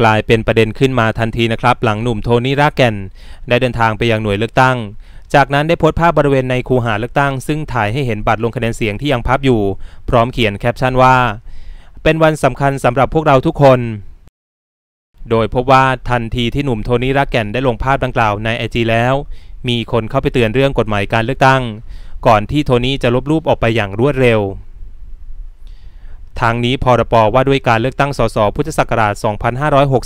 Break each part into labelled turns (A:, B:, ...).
A: กลายเป็นประเด็นขึ้นมาทันทีนะครับ หลังหนุ่มโทนี่รากแกนได้เดินทางไปยังหน่วยเลือกตั้ง จากนั้นได้โพสต์ภาพบริเวณในคูหาเลือกตั้ง ซึ่งถ่ายให้เห็นบัตรลงคะแนนเสียงที่ยังพับอยู่ พร้อมเขียนแคปชั่นว่า เป็นวันสำคัญสำหรับพวกเราทุกคน โดยพบว่าทันทีที่หนุ่มโทนี่รากแกนได้ลงภาพดังกล่าวในไอจีแล้ว มีคนเข้าไปเตือนเรื่องกฎหมายการเลือกตั้ง ก่อนที่โทนี่จะลบรูปออกไปอย่างรวดเร็ว ทางนี้พรปว่าด้วยการเลือกตั้งสสพุทธศักราช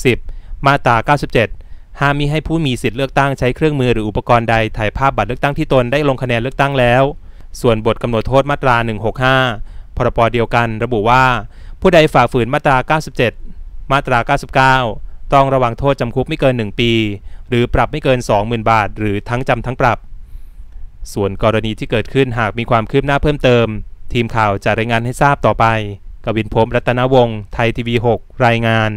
A: 2560 มาตรา 97 ห้ามมิให้ผู้มีสิทธิ์เลือกตั้งใช้เครื่องมือหรืออุปกรณ์ใดถ่ายภาพบัตรเลือกตั้งที่ตนได้ลงคะแนนเลือกตั้งแล้ว ส่วนบทกำหนดโทษมาตรา 165 พรปเดียวกันระบุว่า ผู้ใดฝ่าฝืนมาตรา 97 มาตรา 99 ต้องระวังโทษจำคุกไม่เกิน 1 ปี หรือปรับไม่เกิน 20,000 บาท หรือทั้งจำทั้งปรับ ส่วนกรณีที่เกิดขึ้นหากมีความคืบหน้าเพิ่มเติม ทีมข่าวจะรายงานให้ทราบต่อไป กวินพรมรัตนวงศ์ไทยทีวี 6 รายงาน